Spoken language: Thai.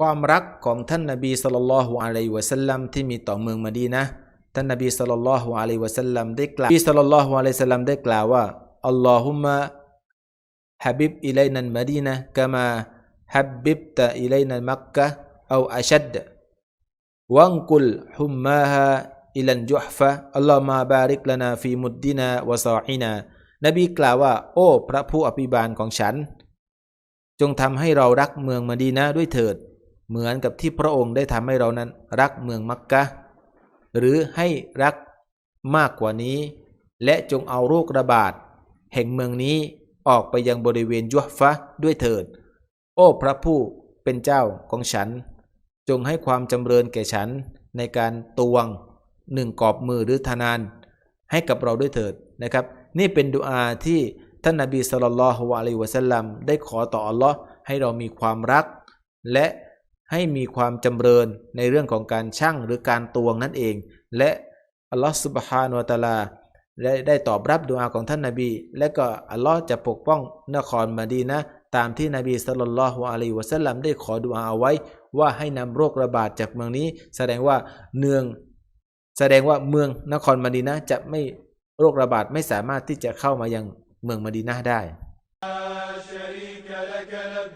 ความรักของท่านนบีสุลต่านละฮ์อะลัยวะสัลลัมที่มีต่อเมืองมดีนะท่านนบีสุลต่านละฮ์อะลัยวะสัลลัมได้กล่าวนบีสุลต่านละฮ์อะลัยวะสัลลัมได้กล่าวว่าอัลลอฮุมะฮับิบอิเลนันมดีนะกะมาฮับบิบตะอิเลนันมักกะเอาอัชัดวังกุลฮุมมาฮาอิลันจุฮฟะอัลลอฮ์มาบาริกลานาฟีมุดดินาวะซออินานบีกล่าวว่า โอ้ พระผู้อภิบาลของฉัน จงทำให้เรารักเมืองมดีนะด้วยเถิด เหมือนกับที่พระองค์ได้ทำให้เรานั้นรักเมืองมักกะหรือให้รักมากกว่านี้ และจงเอาโรคระบาด แห่งเมืองนี้ออกไปยังบริเวณยุฮฟะด้วยเถิด โอ้พระผู้เป็นเจ้าของฉัน จงให้ความจำเริญแก่ฉันในการตวงหนึ่งกอบมือหรือทนาน ให้กับเราด้วยเถิดนะครับ นี่เป็นดุอาที่ท่านนบีสุลต่านละฮ์อะลัยวะสัลลัมได้ขอต่ออัลลอฮ์ให้เรามีความรัก และ ให้มีความจำเริญในเรื่องของการช่างหรือการตวงนั่นเอง และอัลลอฮฺสุบฮานุตาลาได้ตอบรับดวงอาของท่านนาบี และก็อัลลอฮ์จะปกป้องนครมาดีนะตามที่นบีสุลต่านละฮ์อะลัยวะสัลลัมได้ขอดวงอาเอาไว้ ว่าให้นำโรคระบาดจากเมืองนี้ แสดงว่าเนือง แสดงว่าเมืองนครมาดีนะจะไม่โรคระบาดไม่สามารถที่จะเข้ามายังเมืองมาดีนะได้